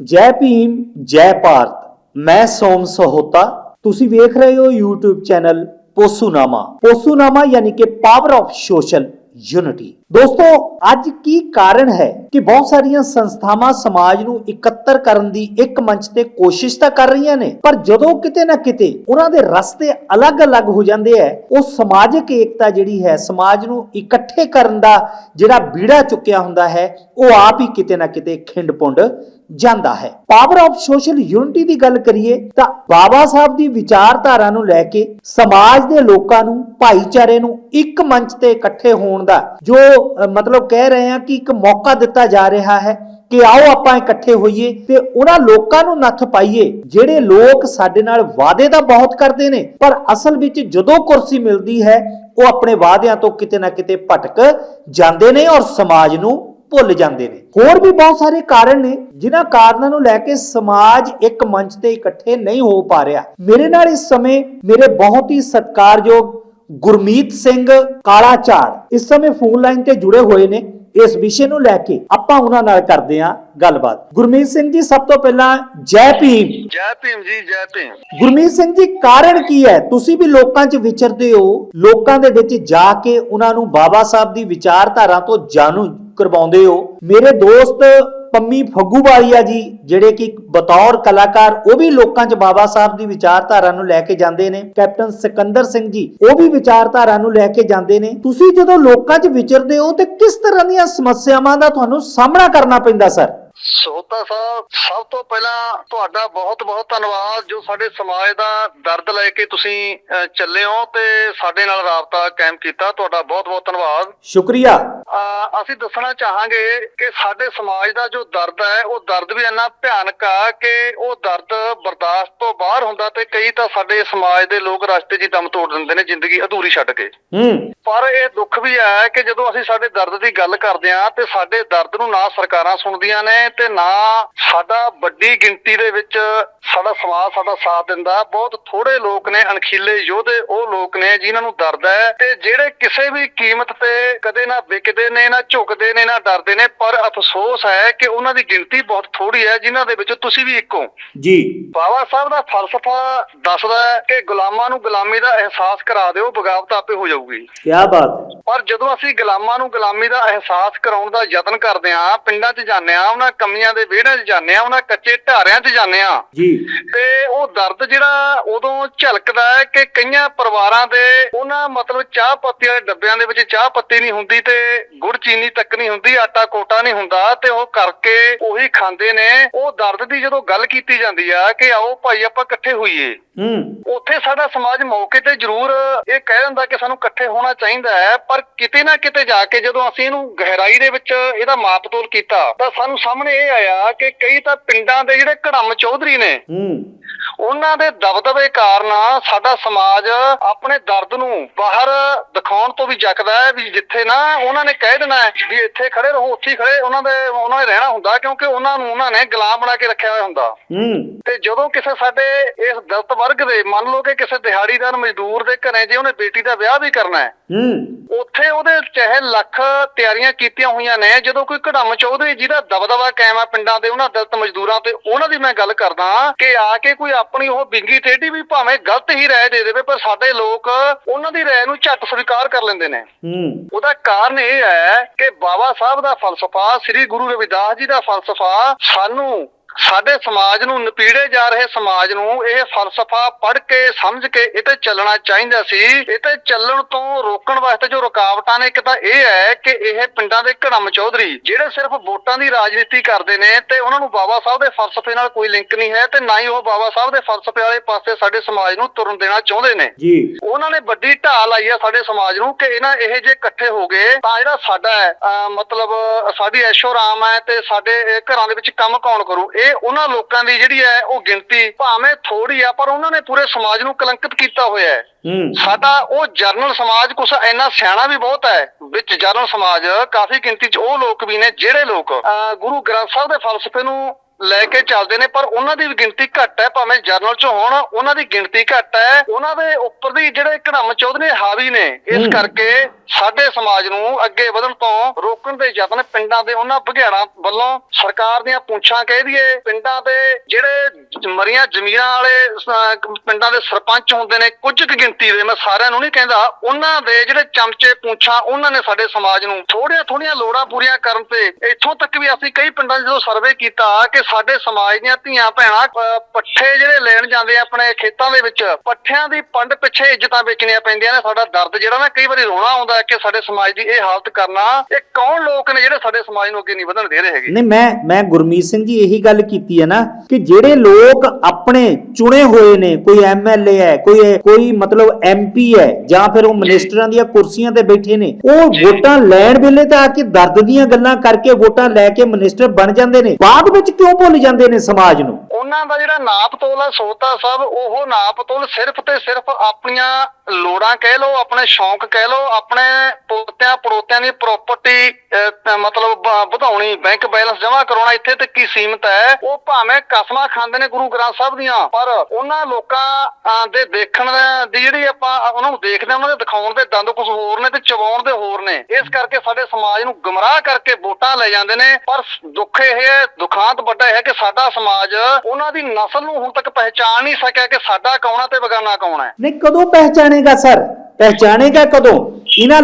ਜੈ ਭੀਮ, ਜੈ ਭਾਰਤ, ਮੈਂ ਸੋਮ ਸਹੋਤਾ। ਤੁਸੀਂ ਵੇਖ ਰਹੇ ਹੋ YouTube ਚੈਨਲ ਪੋਸੂਨਾਮਾ। ਪੋਸੂਨਾਮਾ ਯਾਨੀ ਕਿ ਪਾਵਰ ਆਫ ਸੋਸ਼ਲ ਯੂਨਿਟੀ ਦੋਸਤੋ, ਅੱਜ ਕੀ ਕਾਰਨ ਹੈ ਕਿ ਬਹੁਤ ਸਾਰੀਆਂ ਸੰਸਥਾਵਾਂ ਸਮਾਜ ਨੂੰ ਇਕੱਤਰ ਕਰਨ ਦੀ ਇੱਕ ਮੰਚ ਤੇ ਕੋਸ਼ਿਸ਼ ਤਾਂ ਕਰ ਰਹੀਆਂ ਨੇ, ਪਰ ਜਦੋਂ ਕਿਤੇ ਨਾ ਕਿਤੇ ਉਹਨਾਂ ਦੇ ਰਸਤੇ ਅਲੱਗ-ਅਲੱਗ ਹੋ ਜਾਂਦੇ ਹੈ ਉਹ ਸਮਾਜਿਕ ਏਕਤਾ ਜਿਹੜੀ ਹੈ, ਸਮਾਜ ਨੂੰ ਇਕੱਠੇ ਕਰਨ ਦਾ ਜਿਹੜਾ ਬੀੜਾ ਚੁੱਕਿਆ ਹੁੰਦਾ ਹੈ, ਉਹ ਆਪ ਹੀ ਕਿਤੇ ਨਾ ਕਿਤੇ ਖਿੰਡ-ਪੁੰਡ ਜਾਂਦਾ ਹੈ। ਪਾਵਰ ਆਫ ਸੋਸ਼ਲ ਯੂਨਿਟੀ ਦੀ ਗੱਲ ਕਰੀਏ ਤਾਂ ਬਾਬਾ ਸਾਹਿਬ ਦੀ ਵਿਚਾਰਧਾਰਾ ਨੂੰ ਲੈ ਕੇ ਸਮਾਜ ਦੇ ਲੋਕਾਂ ਨੂੰ, ਭਾਈਚਾਰੇ ਨੂੰ ਇੱਕ ਮੰਚ ਤੇ ਇਕੱਠੇ ਹੋਣ ਦਾ ਜੋ ਮਤਲਬ ਕਹਿ ਰਹੇ ਹਾਂ ਕਿ ਇੱਕ ਮੌਕਾ ਦਿੱਤਾ ਜਾ ਰਿਹਾ ਹੈ ਕਿ ਆਓ ਆਪਾਂ ਇਕੱਠੇ ਹੋਈਏ ਤੇ ਉਹਨਾਂ ਲੋਕਾਂ ਨੂੰ ਨੱਥ ਪਾਈਏ, ਜਿਹੜੇ ਲੋਕ ਸਾਡੇ ਨਾਲ ਵਾਅਦੇ ਤਾਂ ਬਹੁਤ ਕਰਦੇ ਨੇ, ਪਰ ਅਸਲ ਵਿੱਚ ਜਦੋਂ ਕੁਰਸੀ ਮਿਲਦੀ ਹੈ, ਉਹ ਆਪਣੇ ਵਾਅਦਿਆਂ ਤੋਂ ਕਿਤੇ ਨਾ ਕਿਤੇ ਭਟਕ ਜਾਂਦੇ ਨੇ ਔਰ ਸਮਾਜ ਨੂੰ ਭੁੱਲ ਜਾਂਦੇ ਨੇ। ਹੋਰ ਵੀ ਬਹੁਤ ਸਾਰੇ ਕਾਰਨ ਨੇ ਜਿਨ੍ਹਾਂ ਕਾਰਨਾਂ ਨੂੰ ਲੈ ਕੇ ਸਮਾਜ ਇੱਕ ਮੰਚ ਤੇ ਇਕੱਠੇ ਨਹੀਂ ਹੋ ਪਾ ਰਿਹਾ। ਮੇਰੇ ਨਾਲ ਇਸ ਸਮੇਂ ਮੇਰੇ ਬਹੁਤ ਹੀ ਸਤਿਕਾਰਯੋਗ ਗੁਰਮੀਤ ਸਿੰਘ ਕਾਲਾ ਝਾੜ ਇਸ ਸਮੇਂ ਫੋਨ ਲਾਈਨ ਤੇ ਜੁੜੇ ਹੋਏ ਨੇ। ਇਸ ਵਿਸ਼ੇ ਨੂੰ ਲੈ ਕੇ ਆਪਾਂ ਉਹਨਾਂ ਨਾਲ ਕਰਦੇ ਹਾਂ ਗੱਲਬਾਤ। ਗੁਰਮੀਤ ਸਿੰਘ ਜੀ ਸਭ ਤੋਂ ਪਹਿਲਾਂ ਜੈ ਭੀਮ। ਜੈ ਭੀਮ ਜੀ ਜੈ ਭੀਮ। ਗੁਰਮੀਤ ਸਿੰਘ ਜੀ ਕਾਰਨ ਕੀ ਹੈ? ਤੁਸੀਂ ਵੀ ਲੋਕਾਂ 'ਚ ਵਿਚਰਦੇ ਹੋ। ਲੋਕਾਂ ਦੇ ਵਿੱਚ ਜਾ ਕੇ ਉਹਨਾਂ ਨੂੰ ਬਾਬਾ ਸਾਹਿਬ ਦੀ ਵਿਚਾਰਧਾਰਾ ਤੋਂ ਜਾਣੂ ਕਰਵਾਉਂਦੇ ਹੋ। ਮੇਰੇ ਦੋਸਤ ਪੰਮੀ ਫੱਗੂਵਾਲੀਆ ਜੀ, ਜਿਹੜੇ ਕਿ ਬਤੌਰ ਕਲਾਕਾਰ, ਉਹ ਵੀ ਲੋਕਾਂ 'ਚ ਬਾਬਾ ਸਾਹਿਬ ਦੀ ਵਿਚਾਰਧਾਰਾ ਨੂੰ ਲੈ ਕੇ ਜਾਂਦੇ ਨੇ। ਕੈਪਟਨ ਸਿਕੰਦਰ ਸਿੰਘ ਜੀ, ਉਹ ਵੀ ਵਿਚਾਰਧਾਰਾ ਨੂੰ ਲੈ ਕੇ ਜਾਂਦੇ ਨੇ। ਤੁਸੀਂ ਜਦੋਂ ਲੋਕਾਂ 'ਚ ਵਿਚਰਦੇ ਹੋ ਤੇ ਕਿਸ ਤਰ੍ਹਾਂ ਦੀਆਂ ਸਮੱਸਿਆਵਾਂ ਦਾ ਤੁਹਾਨੂੰ ਸਾਹਮਣਾ ਕਰਨਾ ਪੈਂਦਾ, ਸਰ? ਸੋਤਾ ਸਾਹਿਬ ਸਭ ਤੋਂ ਪਹਿਲਾਂ ਤੁਹਾਡਾ ਬਹੁਤ ਬਹੁਤ ਧੰਨਵਾਦ ਜੋ ਸਾਡੇ ਸਮਾਜ ਦਾ ਦਰਦ ਲੈ ਕੇ ਤੁਸੀਂ ਚੱਲੇ ਹੋ ਤੇ ਸਾਡੇ ਨਾਲ ਰਾਬਤਾ ਕਾਇਮ ਕੀਤਾ। ਤੁਹਾਡਾ ਬਹੁਤ ਬਹੁਤ ਧੰਨਵਾਦ। ਸ਼ੁਕਰੀਆ। ਅਸੀਂ ਦੱਸਣਾ ਚਾਹਾਂਗੇ ਕਿ ਸਾਡੇ ਸਮਾਜ ਦਾ ਜੋ ਦਰਦ ਹੈ ਉਹ ਦਰਦ ਵੀ ਇੰਨਾ ਭਿਆਨਕ ਆ ਕਿ ਉਹ ਦਰਦ ਬਰਦਾਸ਼ਤ ਤੋਂ ਬਾਹਰ ਹੁੰਦਾ ਤੇ ਕਈ ਤਾਂ ਸਾਡੇ ਸਮਾਜ ਦੇ ਲੋਕ ਰਸਤੇ 'ਚ ਦਮ ਤੋੜ ਦਿੰਦੇ ਨੇ ਜ਼ਿੰਦਗੀ ਅਧੂਰੀ ਛੱਡ ਕੇ। ਹੂੰ। ਪਰ ਇਹ ਦੁੱਖ ਵੀ ਹੈ ਕਿ ਜਦੋਂ ਅਸੀਂ ਸਾਡੇ ਦਰਦ ਦੀ ਗੱਲ ਕਰਦੇ ਹਾਂ ਤੇ ਸਾਡੇ ਦਰਦ ਨੂੰ ਨਾ ਸਰਕਾਰਾਂ ਸੁਣਦੀਆਂ ਨੇ ਤੇ ਨਾ ਸਾਡਾ ਵੱਡੀ ਗਿਣਤੀ ਦੇ ਵਿੱਚ ਸਾਡਾ ਸਮਾਜ ਸਾਡਾ ਸਾਥ ਦਿੰਦਾ। ਬਹੁਤ ਥੋੜੇ ਲੋਕ ਨੇ ਅਣਖੀਲੇ ਯੋਧੇ ਉਹ ਲੋਕ ਨੇ ਜਿਨ੍ਹਾਂ ਨੂੰ ਦਰਦ ਹੈ ਤੇ ਜਿਹੜੇ ਕਿਸੇ ਵੀ ਕੀਮਤ ਤੇ ਕਦੇ ਨਾ ਵਿਕਦੇ ਨੇ ਨਾ ਝੁਕਦੇ ਨੇ ਨਾ ਡਰਦੇ ਨੇ ਪਰ ਅਫਸੋਸ ਹੈ ਕਿ ਉਹਨਾਂ ਦੀ ਗਿਣਤੀ ਬਹੁਤ ਥੋੜੀ ਹੈ ਜਿਨ੍ਹਾਂ ਦੇ ਵਿੱਚ ਤੁਸੀਂ ਵੀ ਇੱਕ ਹੋ। ਜੀ। ਬਾਬਾ ਸਾਹਿਬ ਦਾ ਫਲਸਫਾ ਦੱਸਦਾ ਹੈ ਕਿ ਗੁਲਾਮਾਂ ਨੂੰ ਗੁਲਾਮੀ ਦਾ ਅਹਿਸਾਸ ਕਰਾ ਦਿਓ ਬਗਾਵਤ ਆਪੇ ਹੋ ਜਾਊਗੀ। ਕੀ ਬਾਤ ਪਰ ਜਦੋਂ ਅਸੀਂ ਗੁਲਾਮਾਂ ਨੂੰ ਗੁਲਾਮੀ ਦਾ ਅਹਿਸਾਸ ਕਰਾਉਣ ਦਾ ਯਤਨ ਕਰਦੇ ਹਾਂ ਪਿੰਡਾਂ 'ਚ ਜਾਂਦੇ ਹਾਂ ਉਹਨਾਂ ਕਮੀਆਂ ਦੇ ਵਿਹੜਿਆਂ 'ਚ ਜਾਂਦੇ ਹਾਂ ਉਹਨਾਂ ਕੱਚੇ ਢਾਰਿਆਂ 'ਚ ਜਾਂਦੇ ਹਾਂ। ਜੀ। ਤੇ ਉਹ ਦਰਦ ਜਿਹੜਾ ਉਦੋਂ ਝਲਕਦਾ ਹੈ ਕਿ ਕਈਆਂ ਪਰਿਵਾਰਾਂ ਦੇ ਉਹਨਾਂ ਮਤਲਬ ਚਾਹ ਪੱਤੀ ਵਾਲੇ ਡੱਬਿਆਂ ਦੇ ਵਿੱਚ ਚਾਹ ਪੱਤੀ ਨਹੀਂ ਹੁੰਦੀ ਤੇ ਗੁੜ ਚੀਨੀ ਤੱਕ ਨਹੀਂ ਹੁੰਦੀ ਆਟਾ ਕੋਟਾ ਨਹੀਂ ਹੁੰਦਾ ਤੇ ਉਹ ਕਰਕੇ ਉਹੀ ਖਾਂਦੇ ਨੇ। ਉਹ ਦਰਦ ਦੀ ਜਦੋਂ ਗੱਲ ਕੀਤੀ ਜਾਂਦੀ ਆ ਕਿ ਆਓ ਭਾਈ ਆਪਾਂ ਇਕੱਠੇ ਹੋਈਏ। ਉੱਥੇ ਸਾਡਾ ਸਮਾਜ ਮੌਕੇ ਤੇ ਜ਼ਰੂਰ ਇਹ ਕਹਿ ਦਿੰਦਾ ਕਿ ਸਾਨੂੰ ਇਕੱਠੇ ਹੋਣਾ ਚਾਹੀਦਾ ਹੈ ਪਰ ਕਿਤੇ ਨਾ ਕਿਤੇ ਜਾ ਕੇ ਜਦੋਂ ਅਸੀਂ ਇਹਨੂੰ ਗਹਿਰਾਈ ਦੇ ਵਿੱਚ ਇਹਦਾ ਮਾਪਤੋਲ ਕੀਤਾ ਤਾਂ ਸਾਨੂੰ ਸਾਹਮਣੇ ਇਹ ਆਇਆ ਕਿ ਕਈ ਤਾਂ ਪਿੰਡਾਂ ਦੇ ਜਿਹੜੇ ਘੜਮ ਚੌਧਰੀ ਨੇ ਹੂੰ। ਉਹਨਾਂ ਦੇ ਦਬਦਬੇ ਕਾਰਨ ਸਾਡਾ ਸਮਾਜ ਆਪਣੇ ਦਰਦ ਨੂੰ ਬਾਹਰ ਦਿਖਾਉਣ ਤੋਂ ਵੀ ਜੱਕਦਾ ਹੈ ਵੀ ਜਿੱਥੇ ਨਾ ਉਹਨਾਂ ਨੇ ਕਹਿ ਦੇਣਾ ਹੈ ਵੀ ਇੱਥੇ ਖੜੇ ਰਹੋ ਉੱਥੇ ਖੜੇ ਉਹਨਾਂ ਦੇ ਉਹਨਾਂ ਨੇ ਰਹਿਣਾ ਹੁੰਦਾ ਕਿਉਂਕਿ ਉਹਨਾਂ ਨੂੰ ਉਹਨਾਂ ਨੇ ਗੁਲਾਮ ਬਣਾ ਕੇ ਰੱਖਿਆ ਹੋਇਆ ਹੁੰਦਾ। ਹੂੰ। ਤੇ ਜਦੋਂ ਕਿਸੇ ਸਾਡੇ ਇਸ ਦਲਿਤ ਵਰਗ ਦੇ ਮੰਨ ਲਓ ਕਿ ਕਿਸੇ ਦਿਹਾੜੀਦਾਰ ਮਜ਼ਦੂਰ ਦੇ ਘਰੇ ਜੇ ਉਹਨੇ ਬੇਟੀ ਦਾ ਵਿਆਹ ਵੀ ਕਰਨਾ ਹੈ ਹੂੰ। ਉੱਥੇ ਉਹਦੇ ਚਾਹੇ ਲੱਖ ਤਿਆਰੀਆਂ ਕੀਤੀਆਂ ਹੋਈਆਂ ਨੇ ਜਦੋਂ ਕੋਈ ਘੜਮ ਚੌਧਰੀ ਜਿਹਦਾ ਦਬਦਬਾ ਕਾਇਮ ਆ ਪਿੰਡਾਂ ਦੇ ਉਹਨਾਂ ਦਲਿਤ ਮਜ਼ਦੂਰਾਂ ਤੇ ਉਹਨਾਂ ਦੀ ਮੈਂ ਗੱਲ ਕਰਦਾ ਕਿ ਆ ਕੇ ਕੋਈ ਆਪਣੀ ਉਹ ਬਿੰਗੀ ਟੇਢੀ ਵੀ ਭਾਵੇਂ ਗਲਤ ਹੀ ਰਾਏ ਦੇ ਦੇਵੇ ਪਰ ਸਾਡੇ ਲੋਕ ਉਹਨਾਂ ਦੀ ਰਾਏ ਨੂੰ ਝੱਟ ਸਵੀਕਾਰ ਕਰ ਲੈਂਦੇ ਨੇ। ਹੂੰ। ਉਹਦਾ ਕਾਰਨ ਇਹ ਹੈ ਕਿ ਬਾਬਾ ਸਾਹਿਬ ਦਾ ਫਲਸਫਾ ਸ੍ਰੀ ਗੁਰੂ ਰਵਿਦਾਸ ਜੀ ਦਾ ਫਲਸਫਾ ਸਾਨੂੰ ਸਾਡੇ ਸਮਾਜ ਨੂੰ ਨਪੀੜੇ ਜਾ ਰਹੇ ਸਮਾਜ ਨੂੰ ਇਹ ਫਲਸਫਾ ਪੜ੍ਹ ਕੇ ਸਮਝ ਕੇ ਇਹ ਤੇ ਚੱਲਣਾ ਚਾਹੀਦਾ ਸੀ। ਇਹ ਤੇ ਚੱਲਣ ਤੋਂ ਰੋਕਣ ਵਾਸਤੇ ਜੋ ਰੁਕਾਵਟਾਂ ਨੇ ਇੱਕ ਤਾਂ ਇਹ ਹੈ ਕਿ ਇਹ ਪਿੰਡਾਂ ਦੇ ਘੜਮ ਚੌਧਰੀ ਜਿਹੜੇ ਸਿਰਫ ਵੋਟਾਂ ਦੀ ਰਾਜਨੀਤੀ ਕਰਦੇ ਨੇ ਤੇ ਉਹਨਾਂ ਨੂੰ ਬਾਬਾ ਸਾਹਿਬ ਦੇ ਫਲਸਫੇ ਨਾਲ ਕੋਈ ਲਿੰਕ ਨਹੀਂ ਹੈ ਤੇ ਨਾ ਹੀ ਉਹ ਬਾਬਾ ਸਾਹਿਬ ਦੇ ਫਲਸਫੇ ਵਾਲੇ ਪਾਸੇ ਸਾਡੇ ਸਮਾਜ ਨੂੰ ਤੁਰਨ ਦੇਣਾ ਚਾਹੁੰਦੇ ਨੇ। ਜੀ। ਉਹਨਾਂ ਨੇ ਵੱਡੀ ਢਾਲ ਲਾਈ ਆ ਸਾਡੇ ਸਮਾਜ ਨੂੰ ਕਿ ਇਹਨਾਂ ਇਹ ਜੇ ਇਕੱਠੇ ਹੋ ਗਏ ਤਾਂ ਜਿਹੜਾ ਸਾਡਾ ਹੈ, ਮਤਲਬ ਸਾਡੀ ਐਸ਼ੋ ਆਰਾਮ ਹੈ ਤੇ ਸਾਡੇ ਘਰਾਂ ਦੇ ਵਿੱਚ ਕੰਮ ਕੌਣ ਕਰੂ? ਇਹ ਉਹਨਾਂ ਲੋਕਾਂ ਦੀ ਜਿਹੜੀ ਹੈ ਉਹ ਗਿਣਤੀ ਭਾਵੇਂ ਥੋੜੀ ਆ ਪਰ ਉਹਨਾਂ ਨੇ ਪੂਰੇ ਸਮਾਜ ਨੂੰ ਕਲੰਕਿਤ ਕੀਤਾ ਹੋਇਆ ਹੈ। ਸਾਡਾ ਉਹ ਜਰਨਲ ਸਮਾਜ ਕੁਛ ਇੰਨਾ ਸਿਆਣਾ ਵੀ ਬਹੁਤ ਹੈ ਵਿੱਚ ਜਰਨਲ ਸਮਾਜ ਕਾਫੀ ਗਿਣਤੀ 'ਚ ਉਹ ਲੋਕ ਵੀ ਨੇ ਜਿਹੜੇ ਲੋਕ ਗੁਰੂ ਗ੍ਰੰਥ ਸਾਹਿਬ ਦੇ ਫਲਸਫੇ ਨੂੰ ਲੈ ਕੇ ਚੱਲਦੇ ਨੇ ਪਰ ਉਹਨਾਂ ਦੀ ਗਿਣਤੀ ਘੱਟ ਹੈ ਭਾਵੇਂ ਜਰਨਲ ਚ ਹੋਣ ਉਹਨਾਂ ਦੀ ਗਿਣਤੀ ਘੱਟ ਹੈ ਉਹਨਾਂ ਦੇ ਉੱਪਰ ਦੀ ਜਿਹੜੇ ਕੜਮ ਚੌਧਰੀ ਹਾਵੀ ਨੇ ਇਸ। ਕਰਕੇ ਸਾਡੇ ਸਮਾਜ ਨੂੰ ਅੱਗੇ ਵਧਣ ਤੋਂ ਰੋਕਣ ਦੇ ਯਤਨ ਪਿੰਡਾਂ ਦੇ ਉਹਨਾਂ ਬਘਿਆੜਾਂ ਵੱਲੋਂ ਸਰਕਾਰ ਦੀਆਂ ਪੁੰਛਾਂ ਕਹਿ ਦਈਏ ਪਿੰਡਾਂ ਦੇ ਜਿਹੜੇ ਮਰੀਆਂ ਜ਼ਮੀਰਾਂ ਵਾਲੇ ਪਿੰਡਾਂ ਦੇ ਸਰਪੰਚ ਹੁੰਦੇ ਨੇ ਕੁਝ ਕੁ ਗਿਣਤੀ ਦੇ ਮੈਂ ਸਾਰਿਆਂ ਨੂੰ ਨਹੀਂ ਕਹਿੰਦਾ ਉਹਨਾਂ ਦੇ ਜਿਹੜੇ ਚਮਚੇ ਪੁੰਛਾਂ ਉਹਨਾਂ ਨੇ ਸਾਡੇ ਸਮਾਜ ਨੂੰ ਥੋੜੀਆਂ ਥੋੜੀਆਂ ਲੋੜਾਂ ਪੂਰੀਆਂ ਕਰਨ ਤੇ ਇੱਥੋਂ ਤੱਕ ਵੀ ਅਸੀਂ ਕਈ ਪਿੰਡਾਂ 'ਚ ਜਦੋਂ ਸਰਵੇ ਕੀਤਾ ਕਿ ਸਾਡੇ ਸਮਾਜ ਦੀਆਂ ਧੀਆਂ ਭੈਣਾਂ ਪੱਠੇ ਜਿਹੜੇ ਲੈਣ ਜਾਂਦੇ ਆ ਆਪਣੇ ਖੇਤਾਂ ਦੇ ਵਿੱਚ ਪੱਠਿਆਂ ਦੀ ਪੰਡ ਪਿੱਛੇ ਇੱਜ਼ਤਾਂ ਵੇਚਣੀਆਂ ਪੈਂਦੀਆਂ ਨੇ ਸਾਡਾ ਦਰਦ ਜਿਹੜਾ ਨਾ ਕਈ ਵਾਰੀ ਰੋਣਾ ਆਉਂਦਾ ਕਿ ਸਾਡੇ ਸਮਾਜ ਦੀ ਇਹ ਹਾਲਤ ਕਰਨਾ ਇਹ ਕੌਣ ਲੋਕ ਨੇ ਜਿਹੜੇ ਸਾਡੇ ਸਮਾਜ ਨੂੰ ਅੱਗੇ ਨਹੀਂ ਵਧਣ ਦੇ ਰਹੇ ਹੈਗੇ? ਨਹੀਂ ਮੈਂ ਮੈਂ ਗੁਰਮੀਤ ਸਿੰਘ ਜੀ ਇਹੀ ਗੱਲ ਕੀਤੀ ਹੈ ਨਾ ਕਿ ਜਿਹੜੇ ਲੋਕ ਆਪਣੇ ਚੁਣੇ ਹੋਏ ਨੇ ਕੋਈ ਐਮਐਲਏ ਹੈ ਕੋਈ ਕੋਈ ਮਤਲਬ ਐਮਪੀ ਹੈ ਜਾਂ ਫਿਰ ਉਹ ਮਿਨਿਸਟਰਾਂ ਦੀਆਂ ਕੁਰਸੀਆਂ ਤੇ ਬੈਠੇ ਨੇ ਉਹ। ਵੋਟਾਂ ਲੈਣ ਵੇਲੇ ਤਾਂ ਆ ਕੇ ਦਰਦ ਦੀਆਂ ਗੱਲਾਂ ਕਰਕੇ ਵੋਟਾਂ ਲੈ ਕੇ ਮਿਨਿਸਟਰ ਬਣ ਜਾਂਦੇ ਨੇ। ਬਾਅਦ ਵਿੱਚ ਕਿਉਂ ਭੁੱਲ ਜਾਂਦੇ ਨੇ ਸਮਾਜ ਨੂੰ। ਉਹਨਾਂ ਦਾ ਜਿਹੜਾ ਨਾਪ ਤੋਲ ਹੈ ਸੋਤਾ ਸਾਹਿਬ, ਉਹ ਨਾਪ ਤੋਲ ਸਿਰਫ ਤੇ ਸਿਰਫ ਆਪਣੀਆਂ ਲੋੜਾਂ ਕਹਿ ਲਓ, ਆਪਣੇ ਸ਼ੌਂਕ ਕਹਿ ਲਓ, ਆਪਣੇ ਪੋਤਿਆਂ, ਪੜੋਤਿਆਂ ਦੀ ਪ੍ਰਾਪਰਟੀ ਮਤਲਬ ਵਧਾਉਣੀ ਬੈਂਕ ਬੈਲੈਂਸ ਜਮ੍ਹਾਂ ਕਰਾਉਣਾ, ਇੱਥੇ ਤੱਕ ਹੀ ਸੀਮਤ ਹੈ? ਉਹ ਭਾਵੇਂ ਕਸਮਾਂ ਖਾਂਦੇ ਨੇ ਗੁਰੂ ਗ੍ਰੰਥ ਸਾਹਿਬ ਦੀਆਂ, ਪਰ ਉਹਨਾਂ ਲੋਕਾਂ ਦੇ ਦੇਖਣ ਦੀ ਜਿਹੜੀ ਆਪਾਂ ਉਹਨਾਂ ਨੂੰ ਦੇਖਦੇ ਹਾਂ, ਉਹਨਾਂ ਦੇ ਦਿਖਾਉਣ ਦੇ ਦੰਦ ਕੁਝ ਹੋਰ ਨੇ ਤੇ ਚਵਾਉਣ ਦੇ ਹੋਰ ਨੇ। ਇਸ ਕਰਕੇ ਸਾਡੇ ਸਮਾਜ ਨੂੰ ਗਮਰਾਹ ਕਰਕੇ ਵੋਟਾਂ ਲੈ ਜਾਂਦੇ ਨੇ, ਪਰ ਦੁੱਖ ਇਹ ਹੈ, ਦੁਖਾਂਤ ਵੱਡਾ ਹੈ ਕਿ ਸਾਡਾ ਸਮਾਜ ਉਹਨਾਂ ਦੀ ਨਸਲ ਨੂੰ ਹੁਣ ਤੱਕ ਪਹਿਚਾਣ ਨਹੀਂ ਸਕਿਆ ਕਿ ਸਾਡਾ ਕੌਣ ਹੈ ਤੇ ਬਗਾਨਾ ਕੌਣ ਹੈ। ਨਹੀਂ, ਕਦੋਂ ਪਹਿਚਾਣੇਗਾ ਸਰ? ਪਹਿਚਾਣੇਗਾ ਕਦੋਂ? ਇਹਨਾਂ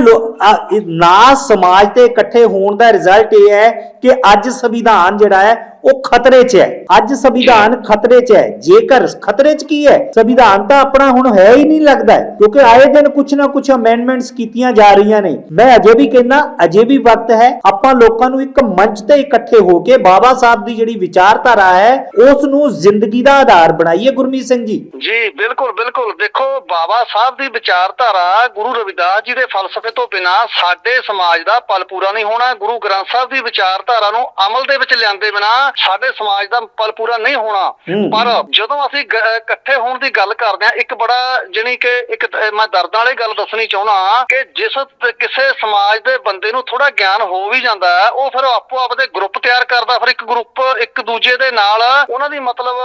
ਨਾ ਸਮਾਜ ਤੇ ਇਕੱਠੇ ਹੋਣ ਦਾ ਰਿਜ਼ਲਟ ਇਹ ਹੈ ਕਿ ਅੱਜ ਸੰਵਿਧਾਨ ਜਿਹੜਾ ਹੈ ਉਹ ਖਤਰੇ 'ਚ ਹੈ। ਅੱਜ ਸੰਵਿਧਾਨ ਖਤਰੇ 'ਚ ਹੈ। ਜੇਕਰ ਖਤਰੇ 'ਚ ਕੀ ਹੈ? ਸੰਵਿਧਾਨ ਤਾਂ ਆਪਣਾ ਹੁਣ ਹੈ ਹੀ ਨਹੀਂ ਲੱਗਦਾ ਕਿਉਂਕਿ ਆਏ ਦਿਨ ਕੁਝ ਨਾ ਕੁਝ ਅਮੈਂਡਮੈਂਟਸ ਕੀਤੀਆਂ ਜਾ ਰਹੀਆਂ ਨੇ। ਮੈਂ ਅਜੇ ਵੀ ਕਹਿੰਦਾ, ਅਜੇ ਵੀ ਵਕਤ ਹੈ। ਆਪਾਂ ਲੋਕਾਂ ਨੂੰ ਇੱਕ ਮੰਚ ਤੇ ਇਕੱਠੇ ਹੋ ਕੇ ਬਾਬਾ ਸਾਹਿਬ ਦੀ ਜਿਹੜੀ ਵਿਚਾਰਧਾਰਾ ਹੈ, ਉਸ ਨੂੰ ਜ਼ਿੰਦਗੀ ਦਾ ਆਧਾਰ ਬਣਾਈਏ, ਗੁਰਮੀਤ ਸਿੰਘ ਜੀ। ਜੀ, ਬਿਲਕੁਲ ਬਿਲਕੁਲ। ਦੇਖੋ, ਬਾਬਾ ਸਾਹਿਬ ਦੀ ਵਿਚਾਰਧਾਰਾ ਗੁਰੂ ਰਵਿਦਾਸ ਜੀ ਦੇ ਫਲਸਫੇ ਤੋਂ ਬਿਨਾ ਸਾਡੇ ਸਮਾਜ ਦਾ ਪਲ ਪੂਰਾ ਨਹੀਂ ਹੋਣਾ। ਗੁਰੂ ਗ੍ਰੰਥ ਸਾਹਿਬ ਦੀ ਵਿਚਾਰਧਾਰਾ ਨੂੰ ਅਮਲ ਦੇ ਵਿੱਚ ਲਿਆਂਦੇ ਬਿਨਾ ਸਾਡੇ ਸਮਾਜ ਦਾ ਪਲ ਪੂਰਾ ਨਹੀਂ ਹੋਣਾ। ਪਰ ਜਦੋਂ ਅਸੀਂ ਇਕੱਠੇ ਹੋਣ ਦੀ ਗੱਲ ਕਰਦੇ ਹਾਂ ਇੱਕ ਬੜਾ ਜਾਣੀ ਕਿ ਇੱਕ ਮੈਂ ਦਰਦਾਂ ਵਾਲੀ ਗੱਲ ਦੱਸਣੀ ਚਾਹੁੰਦਾ ਕਿ ਜਿਸ ਕਿਸੇ ਸਮਾਜ ਦੇ ਬੰਦੇ ਨੂੰ ਥੋੜਾ ਗਿਆਨ ਹੋ ਵੀ ਜਾਂਦਾ ਉਹ ਫਿਰ ਆਪੋ ਆਪ ਦੇ ਗਰੁੱਪ ਤਿਆਰ ਕਰਦਾ ਫਿਰ ਇੱਕ ਗਰੁੱਪ ਇੱਕ ਦੂਜੇ ਦੇ ਨਾਲ ਉਹਨਾਂ ਦੀ ਮਤਲਬ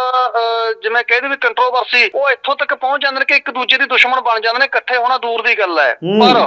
ਜਿਵੇਂ ਕਹਿੰਦੇ ਵੀ ਕੰਟਰੋਵਰਸੀ ਉਹ ਇੱਥੋਂ ਤੱਕ ਪਹੁੰਚ ਜਾਂਦੇ ਨੇ ਕਿ ਇੱਕ ਦੂਜੇ ਦੀ ਦੁਸ਼ਮਣ ਬਣ ਜਾਂਦੇ ਨੇ ਇਕੱਠੇ ਹੋਣਾ ਦੂਰ ਦੀ ਗੱਲ ਹੈ ਪਰ।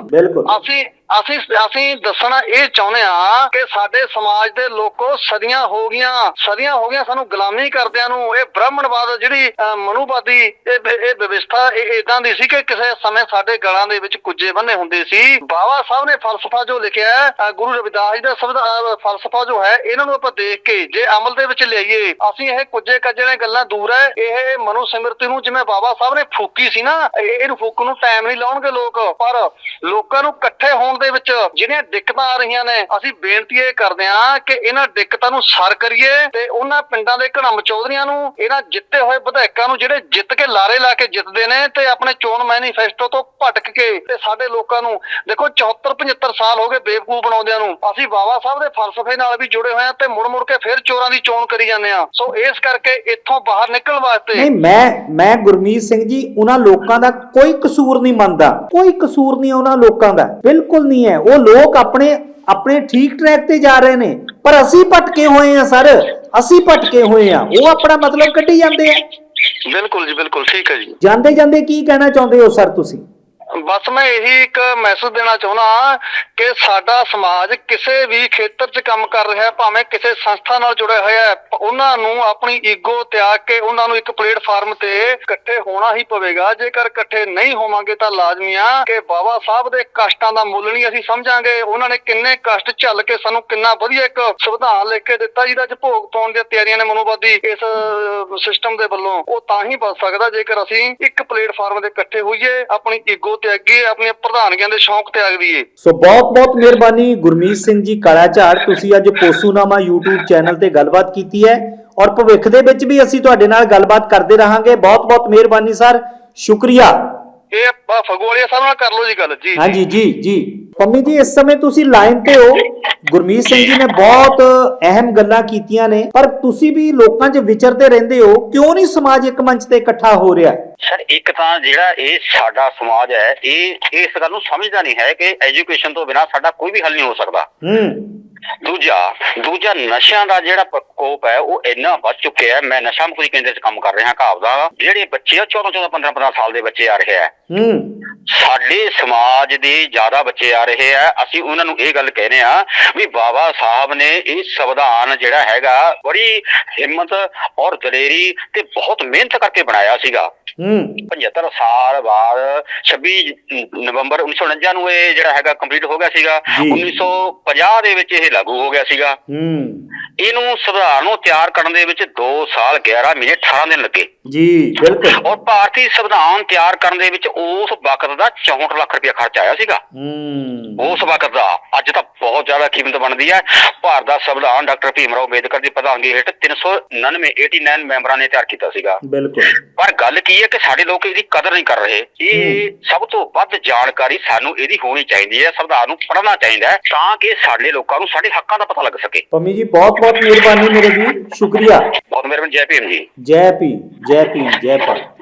ਅਸੀਂ ਅਸੀਂ ਅਸੀਂ ਦੱਸਣਾ ਇਹ ਚਾਹੁੰਦੇ ਆ ਕਿ ਸਾਡੇ ਸਮਾਜ ਦੇ ਲੋਕੋ ਸਦੀਆਂ ਹੋ ਗਈਆਂ ਸਦੀਆਂ ਹੋ ਗਈਆਂ ਸਾਨੂੰ ਗੁਲਾਮੀ ਕਰਦਿਆਂ ਨੂੰ ਇਹ ਬ੍ਰਾਹਮਣਵਾਦ ਜਿਹੜੀ ਅਹ, ਮਨੂਵਾਦੀ ਇਹ ਇਹ ਵਿਵਸਥਾ ਇਹ ਇਦਾਂ ਦੀ ਸੀ ਕਿ ਕਿਸੇ ਸਮੇਂ ਸਾਡੇ ਗਲਾਂ ਦੇ ਵਿੱਚ ਕੁੱਜੇ ਬੰਨੇ ਹੁੰਦੇ ਸੀ। ਬਾਬਾ ਸਾਹਿਬ ਨੇ ਫਲਸਫਾ ਜੋ ਲਿਖਿਆ ਗੁਰੂ ਰਵਿਦਾਸ ਜੀ ਦਾ ਫਲਸਫਾ ਜੋ ਹੈ ਇਹਨਾਂ ਨੂੰ ਆਪਾਂ ਦੇਖ ਕੇ ਜੇ ਅਮਲ ਦੇ ਵਿੱਚ ਲਿਆਈਏ ਅਸੀਂ ਇਹ ਕੁੱਜੇ ਕੱਜੇ ਗੱਲਾਂ ਦੂਰ ਹੈ। ਇਹ ਮਨੁ ਸਿਮਰਤੀ ਨੂੰ ਜਿਵੇਂ ਬਾਬਾ ਸਾਹਿਬ ਨੇ ਫੂਕੀ ਸੀ ਨਾ ਇਹਨੂੰ ਫੂਕਣ ਨੂੰ ਟਾਈਮ ਨਹੀਂ ਲਾਉਣਗੇ ਲੋਕ। ਪਰ ਲੋਕਾਂ ਨੂੰ ਇਕੱਠੇ ਹੋਣ ਦੇ ਵਿੱਚ ਜਿਹੜੀਆਂ ਦਿੱਕਤਾਂ ਆ ਰਹੀਆਂ ਨੇ, ਅਸੀਂ ਬੇਨਤੀ ਇਹ ਕਰਦੇ ਹਾਂ ਕਿ ਇਹਨਾਂ ਦਿੱਕਤਾਂ ਨੂੰ ਸਰ ਕਰੀਏ ਤੇ ਉਹਨਾਂ ਪਿੰਡਾਂ ਦੇ ਘੜਮ ਚੌਧਰੀਆਂ ਨੂੰ, ਇਹਨਾਂ ਜਿੱਤੇ ਹੋਏ ਵਿਧਾਇਕਾਂ ਨੂੰ ਜਿਹੜੇ ਜਿੱਤ ਕੇ ਲਾਰੇ ਲਾ ਕੇ ਜਿੱਤਦੇ ਨੇ ਤੇ ਆਪਣੇ ਚੋਣ ਮੈਨੀਫੈਸਟੋ ਤੋਂ ਭਟਕ ਕੇ ਤੇ ਸਾਡੇ ਲੋਕਾਂ ਨੂੰ, ਦੇਖੋ 74 75 ਸਾਲ ਹੋ ਗਏ ਬੇਵਕੂਫ ਬਣਾਉਂਦਿਆਂ ਨੂੰ, ਅਸੀਂ ਬਾਬਾ ਸਾਹਿਬ ਦੇ ਫਲਸਫੇ ਨਾਲ ਵੀ ਜੁੜੇ ਹੋਏ ਆ ਤੇ ਮੁੜ ਮੁੜ ਕੇ ਫਿਰ ਚੋਰਾਂ ਦੀ ਚੋਣ ਕਰੀ ਜਾਂਦੇ ਆ ਸੋ ਇਸ ਕਰਕੇ ਇੱਥੋਂ ਬਾਹਰ ਨਿਕਲਣ ਵਾਸਤੇ ਨਹੀਂ, ਮੈਂ ਮੈਂ ਗੁਰਮੀਤ ਸਿੰਘ ਜੀ, ਉਹਨਾਂ ਲੋਕਾਂ ਦਾ ਕੋਈ ਕਸੂਰ ਨਹੀਂ ਮੰਨਦਾ, ਕੋਈ ਕਸੂਰ ਨਹੀਂ ਉਹਨਾਂ ਲੋਕਾਂ ਦਾ, ਬਿਲਕੁਲ ਨਹੀਂ ਹੈ। ਉਹ ਲੋਕ ਆਪਣੇ ਆਪਣੇ ਠੀਕ ਟਰੈਕ ਤੇ ਜਾ ਰਹੇ ਨੇ। ਪਰ ਅਸੀਂ ਭਟਕੇ ਹੋਏ ਆ ਸਰ। ਅਸੀਂ ਭਟਕੇ ਹੋਏ ਆ ਉਹ ਆਪਣਾ ਮਤਲਬ ਕੱਢੀ ਜਾਂਦੇ ਆ। ਬਿਲਕੁਲ ਜੀ ਬਿਲਕੁਲ। ਠੀਕ ਹੈ ਜੀ। ਜਾਂਦੇ ਜਾਂਦੇ ਕੀ ਕਹਿਣਾ ਚਾਹੁੰਦੇ ਹੋ ਸਰ ਤੁਸੀਂ? ਬਸ ਮੈਂ ਇਹੀ ਇੱਕ ਮੈਸੇਜ ਦੇਣਾ ਚਾਹੁੰਦਾ ਕਿ ਸਾਡਾ ਸਮਾਜ ਕਿਸੇ ਵੀ ਖੇਤਰ 'ਚ ਕੰਮ ਕਰ ਰਿਹਾ ਹੈ, ਭਾਵੇਂ ਕਿਸੇ ਸੰਸਥਾ ਨਾਲ ਜੁੜਿਆ ਹੋਇਆ ਹੈ ਉਹਨਾਂ ਨੂੰ ਆਪਣੀ ਈਗੋ ਤਿਆਗ ਕੇ ਉਹਨਾਂ ਨੂੰ ਇੱਕ ਪਲੇਟਫਾਰਮ ਤੇ ਇਕੱਠੇ ਹੋਣਾ ਹੀ ਪਵੇਗਾ। ਜੇਕਰ ਇਕੱਠੇ ਨਹੀਂ ਹੋਵਾਂਗੇ ਤਾਂ ਲਾਜ਼ਮੀ ਆ ਕਿ ਬਾਬਾ ਸਾਹਿਬ ਦੇ ਕਸ਼ਟਾਂ ਦਾ ਮੁੱਲ ਨਹੀਂ ਅਸੀਂ ਸਮਝਾਂਗੇ। ਉਹਨਾਂ ਨੇ ਕਿੰਨੇ ਕਸ਼ਟ ਝੱਲ ਕੇ ਸਾਨੂੰ ਕਿੰਨਾ ਵਧੀਆ ਇੱਕ ਸੰਵਿਧਾਨ ਲਿਖ ਕੇ ਦਿੱਤਾ, ਜਿਹਦਾ ਚ ਭੋਗ ਪਾਉਣ ਦੀਆਂ ਤਿਆਰੀਆਂ ਨੇ ਮਨੋਵਾਦੀ ਇਸ ਸਿਸਟਮ ਦੇ ਵੱਲੋਂ। ਉਹ ਤਾਂ ਹੀ ਬਚ ਸਕਦਾ ਜੇਕਰ ਅਸੀਂ ਇੱਕ ਪਲੇਟਫਾਰਮ ਤੇ ਇਕੱਠੇ ਹੋਈਏ, ਆਪਣੀ ਈਗੋ ਤਿਆਗੀਏ ਆਪਣੀਆਂ ਪ੍ਰਧਾਨਗੀਆਂ ਦੇ ਸ਼ੌਂਕ ਤਿਆਗ ਦਈਏ ਸੋ ਬਹੁਤ ਬਹੁਤ ਮਿਹਰਬਾਨੀ ਗੁਰਮੀਤ ਸਿੰਘ ਜੀ, ਕਾਲਾ ਝਾੜ, ਤੁਸੀਂ ਅੱਜ ਪੋਸੂਨਾਮਾ YouTube ਚੈਨਲ ਤੇ ਗੱਲਬਾਤ ਕੀਤੀ ਹੈ ਔਰ ਭਵਿੱਖ ਦੇ ਵਿੱਚ ਵੀ ਅਸੀਂ ਤੁਹਾਡੇ ਨਾਲ ਗੱਲਬਾਤ ਕਰਦੇ ਰਹਾਂਗੇ। ਬਹੁਤ ਬਹੁਤ ਮਿਹਰਬਾਨੀ ਸਰ, ਸ਼ੁਕਰੀਆ। ਇਹ ਆਪਾਂ ਫਗਵਾੜੀਆ ਸਾਹਿਬ ਨਾਲ ਕਰ ਲਓ ਜੀ ਗੱਲ ਜੀ ਹਾਂਜੀ ਜੀ ਜੀ। ਪੰਮੀ ਜੀ ਇਸ ਸਮੇਂ ਤੁਸੀਂ ਲਾਈਨ ਤੇ ਹੋ। ਗੁਰਮੀਤ ਸਿੰਘ ਜੀ ਨੇ ਬਹੁਤ ਅਹਿਮ ਗੱਲਾਂ ਕੀਤੀਆਂ ਨੇ। ਪਰ ਤੁਸੀਂ ਵੀ ਲੋਕਾਂ 'ਚ ਵਿਚਰਦੇ ਰਹਿੰਦੇ ਹੋ। ਕਿਉਂ ਨਹੀਂ ਸਮਾਜ ਇੱਕ ਮੰਚ ਤੇ ਇਕੱਠਾ ਹੋ ਰਿਹਾ? ਸਰ ਇੱਕ ਤਾਂ ਜਿਹੜਾ ਇਹ ਸਾਡਾ ਸਮਾਜ ਹੈ ਇਹ ਇਸ ਗੱਲ ਨੂੰ ਸਮਝਦਾ ਨਹੀਂ ਹੈ ਕਿ ਐਜੂਕੇਸ਼ਨ ਤੋਂ ਬਿਨਾ ਸਾਡਾ ਕੋਈ ਵੀ ਹੱਲ ਨਹੀਂ ਹੋ ਸਕਦਾ। ਹੂੰ। ਦੂਜਾ ਦੂਜਾ ਨਸ਼ਿਆਂ ਦਾ ਜਿਹੜਾ ਪ੍ਰਕੋਪ ਹੈ ਉਹ ਇੰਨਾ ਵੱਧ ਚੁੱਕਿਆ ਹੈ। ਮੈਂ ਨਸ਼ਾ ਮੁਕਤੀ ਕੇਂਦਰ 'ਚ ਕੰਮ ਕਰ ਰਿਹਾ ਘਾਬ ਦਾ। ਜਿਹੜੇ ਬੱਚੇ ਆ 14 14 15 15 ਸਾਲ ਦੇ ਬੱਚੇ ਆ ਰਹੇ ਆ। ਹੂੰ। ਸਾਡੇ ਸਮਾਜ ਦੇ ਜ਼ਿਆਦਾ ਬੱਚੇ ਆ ਰਹੇ ਆ, ਅਸੀਂ ਉਹਨਾਂ ਨੂੰ ਇਹ ਗੱਲ ਕਹਿੰਦੇ ਆ ਵੀ ਬਾਬਾ ਸਾਹਿਬ ਨੇ ਇਹ ਸੰਵਿਧਾਨ ਜਿਹੜਾ ਹੈਗਾ, ਬੜੀ ਹਿੰਮਤ ਔਰ ਦਲੇਰੀ ਤੇ ਬਹੁਤ ਮਿਹਨਤ ਕਰਕੇ ਬਣਾਇਆ ਸੀਗਾ। 75 ਸਾਲ ਬਾਅਦ 26 ਨਵੰਬਰ 1949 ਨੂੰ ਇਹ ਜਿਹੜਾ ਹੈਗਾ ਕੰਪਲੀਟ ਹੋ ਗਿਆ ਸੀਗਾ। ਜੀ। 1950 ਦੇ ਵਿੱਚ ਇਹ ਲਾਗੂ ਹੋ ਗਿਆ ਸੀਗਾ। ਹੂੰ। ਇਹਨੂੰ ਸੰਵਿਧਾਨ ਨੂੰ ਤਿਆਰ ਕਰਨ ਦੇ ਵਿੱਚ 2 ਸਾਲ 11 ਮਹੀਨੇ 18 ਦਿਨ ਲੱਗੇ। ਜੀ ਬਿਲਕੁਲ। ਔਰ ਭਾਰਤੀ ਸੰਵਿਧਾਨ ਤਿਆਰ ਕਰਨ ਦੇ ਵਿੱਚ ਉਸ ਵਕਤ ਦਾ 64 ਲੱਖ ਰੁਪਇਆ ਖਰਚ ਆਇਆ ਸੀਗਾ। ਹੂੰ। ਉਸ ਵਕਤ ਦਾ ਅੱਜ ਤਾਂ ਬਹੁਤ ਜ਼ਿਆਦਾ ਕੀਮਤ ਬਣਦੀ ਹੈ। ਭਾਰਤ ਦਾ ਸੰਵਿਧਾਨ ਡਾਕਟਰ ਭੀਮ ਰਾਓ ਅੰਬੇਦਕਰ ਦੀ ਪ੍ਰਧਾਨਗੀ ਹੇਠ 399 89 ਮੈਂਬਰਾਂ ਨੇ ਤਿਆਰ ਕੀਤਾ ਸੀਗਾ। ਬਿਲਕੁਲ। ਪਰ ਗੱਲ ਕੀ ਹੈ ਕਿ ਸਾਡੇ ਲੋਕ ਇਹਦੀ ਕਦਰ ਨਹੀਂ ਕਰ ਰਹੇ। ਇਹ ਸਭ ਤੋਂ ਵੱਧ ਜਾਣਕਾਰੀ ਸਾਨੂੰ ਇਹਦੀ ਹੋਣੀ ਚਾਹੀਦੀ ਹੈ ਸੰਵਿਧਾਨ ਨੂੰ ਪੜ੍ਹਨਾ ਚਾਹੀਦਾ ਹੈ ਤਾਂ ਕਿ ਸਾਡੇ ਲੋਕਾਂ ਨੂੰ ਸਾਡੇ ਹੱਕਾਂ ਦਾ ਪਤਾ ਲੱਗ ਸਕੇ। ਪੰਮੀ ਜੀ ਬਹੁਤ ਬਹੁਤ ਮਿਹਰਬਾਨੀ ਮੇਰੇ ਵੀਰ ਸ਼ੁਕਰੀਆ। ਬਹੁਤ ਮਿਹਰਬਾਨੀ ਜੈ ਭੀਮ ਜੀ। ਜੈ ਭੀਮ ਜੈ ਭੀਮ ਜੈ ਭਾਰਤ।